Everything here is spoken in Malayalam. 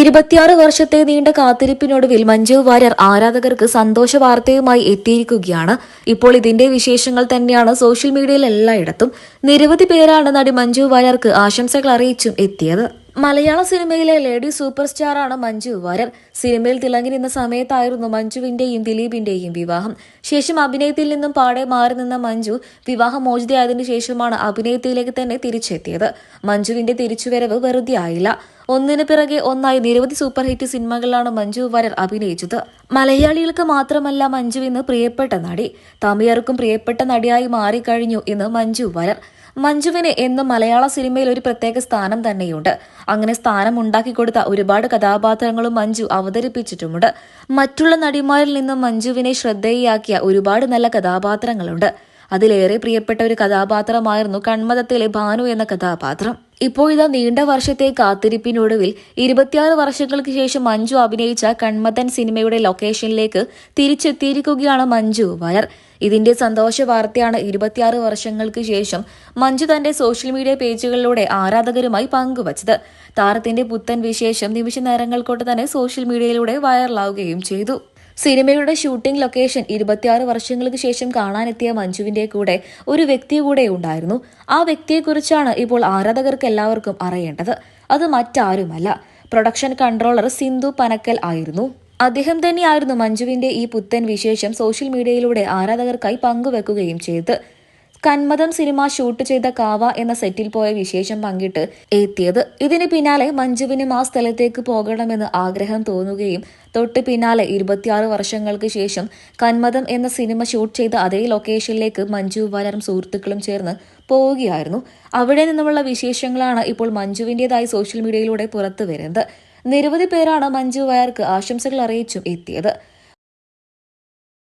ഇരുപത്തിയാറ് വർഷത്തെ നീണ്ട കാത്തിരിപ്പിനൊടുവിൽ മഞ്ജു വാര്യർ ആരാധകർക്ക് സന്തോഷ വാർത്തയുമായി എത്തിയിരിക്കുകയാണ്. ഇപ്പോൾ ഇതിന്റെ വിശേഷങ്ങൾ തന്നെയാണ് സോഷ്യൽ മീഡിയയിൽ എല്ലായിടത്തും. നിരവധി പേരാണ് നടി മഞ്ജു വാര്യർക്ക് ആശംസകൾ അറിയിച്ചും എത്തിയത്. മലയാള സിനിമയിലെ ലേഡി സൂപ്പർ സ്റ്റാറാണ് മഞ്ജു വാര്യർ. സിനിമയിൽ തിളങ്ങി നിന്ന സമയത്തായിരുന്നു മഞ്ജുവിന്റെയും ദിലീപിന്റെയും വിവാഹം. ശേഷം അഭിനയത്തിൽ നിന്നും പാടെ മാറി നിന്ന മഞ്ജു വിവാഹമോചിതയായതിനു ശേഷമാണ് അഭിനയത്തിലേക്ക് തന്നെ തിരിച്ചെത്തിയത്. മഞ്ജുവിന്റെ തിരിച്ചുവരവ് വെറുതെ ആയില്ല. ഒന്നിനു പിറകെ ഒന്നായി നിരവധി സൂപ്പർ ഹിറ്റ് സിനിമകളിലാണ് മഞ്ജു വാര്യർ അഭിനയിച്ചത്. മലയാളികൾക്ക് മാത്രമല്ല മഞ്ജു ഇന്ന് പ്രിയപ്പെട്ട നടി. തമിഴർക്കും പ്രിയപ്പെട്ട നടിയായി മാറിക്കഴിഞ്ഞു ഇന്ന് മഞ്ജു വാര്യർ. മഞ്ജുവിന് എന്നും മലയാള സിനിമയിൽ ഒരു പ്രത്യേക സ്ഥാനം തന്നെയുണ്ട്. അങ്ങനെ സ്ഥാനം ഉണ്ടാക്കി കൊടുത്ത ഒരുപാട് കഥാപാത്രങ്ങളും മഞ്ജു അവതരിപ്പിച്ചിട്ടുമുണ്ട്. മറ്റുള്ള നടിമാരിൽ നിന്നും മഞ്ജുവിനെ ശ്രദ്ധേയയാക്കിയ ഒരുപാട് നല്ല കഥാപാത്രങ്ങളുണ്ട്. അതിലേറെ പ്രിയപ്പെട്ട ഒരു കഥാപാത്രമായിരുന്നു കൺമതത്തിലെ ഭാനു എന്ന കഥാപാത്രം. ഇപ്പോഴിതാ നീണ്ട വർഷത്തെ കാത്തിരിപ്പിനൊടുവിൽ ഇരുപത്തിയാറ് വർഷങ്ങൾക്ക് ശേഷം മഞ്ജു അഭിനയിച്ച കൺമതൻ സിനിമയുടെ ലൊക്കേഷനിലേക്ക് തിരിച്ചെത്തിയിരിക്കുകയാണ് മഞ്ജു വയർ. ഇതിന്റെ സന്തോഷ വാർത്തയാണ് ഇരുപത്തിയാറ് വർഷങ്ങൾക്ക് ശേഷം മഞ്ജു തന്റെ സോഷ്യൽ മീഡിയ പേജുകളിലൂടെ ആരാധകരുമായി പങ്കുവച്ചത്. താരത്തിന്റെ പുത്തൻ വിശേഷം നിമിഷ നേരങ്ങൾ കൊണ്ട് തന്നെ സോഷ്യൽ മീഡിയയിലൂടെ വൈറലാവുകയും ചെയ്തു. സിനിമയുടെ ഷൂട്ടിംഗ് ലൊക്കേഷൻ ഇരുപത്തിയാറ് വർഷങ്ങൾക്ക് ശേഷം കാണാനെത്തിയ മഞ്ജുവിന്റെ കൂടെ ഒരു വ്യക്തി കൂടെ ഉണ്ടായിരുന്നു. ആ വ്യക്തിയെക്കുറിച്ചാണ് ഇപ്പോൾ ആരാധകർക്ക് എല്ലാവർക്കും അറിയേണ്ടത്. അത് മറ്റാരുമല്ല. പ്രൊഡക്ഷൻ കൺട്രോളർ സിന്ധു പനക്കൽ ആയിരുന്നു. അദ്ദേഹം തന്നെയായിരുന്നു മഞ്ജുവിന്റെ ഈ പുത്തൻ വിശേഷം സോഷ്യൽ മീഡിയയിലൂടെ ആരാധകർക്കായി പങ്കുവെക്കുകയും ചെയ്തത്. കന്മതം സിനിമ ഷൂട്ട് ചെയ്ത കാവ എന്ന സെറ്റിൽ പോയ വിശേഷം പങ്കിട്ട് എത്തിയത്. ഇതിന് പിന്നാലെ മഞ്ജുവിനും ആ സ്ഥലത്തേക്ക് പോകണമെന്ന് ആഗ്രഹം തോന്നുകയും തൊട്ട് പിന്നാലെ ഇരുപത്തിയാറ് വർഷങ്ങൾക്ക് ശേഷം കന്മദം എന്ന സിനിമ ഷൂട്ട് ചെയ്ത അതേ ലൊക്കേഷനിലേക്ക് മഞ്ജു വാര്യറും സുഹൃത്തുക്കളും ചേർന്ന് പോവുകയായിരുന്നു. അവിടെ നിന്നുമുള്ള വിശേഷങ്ങളാണ് ഇപ്പോൾ മഞ്ജുവിന്റെതായി സോഷ്യൽ മീഡിയയിലൂടെ പുറത്തു വരുന്നത് നിരവധി പേരാണ് മഞ്ജു വയർക്ക് ആശംസകൾ അറിയിച്ചും എത്തിയത്.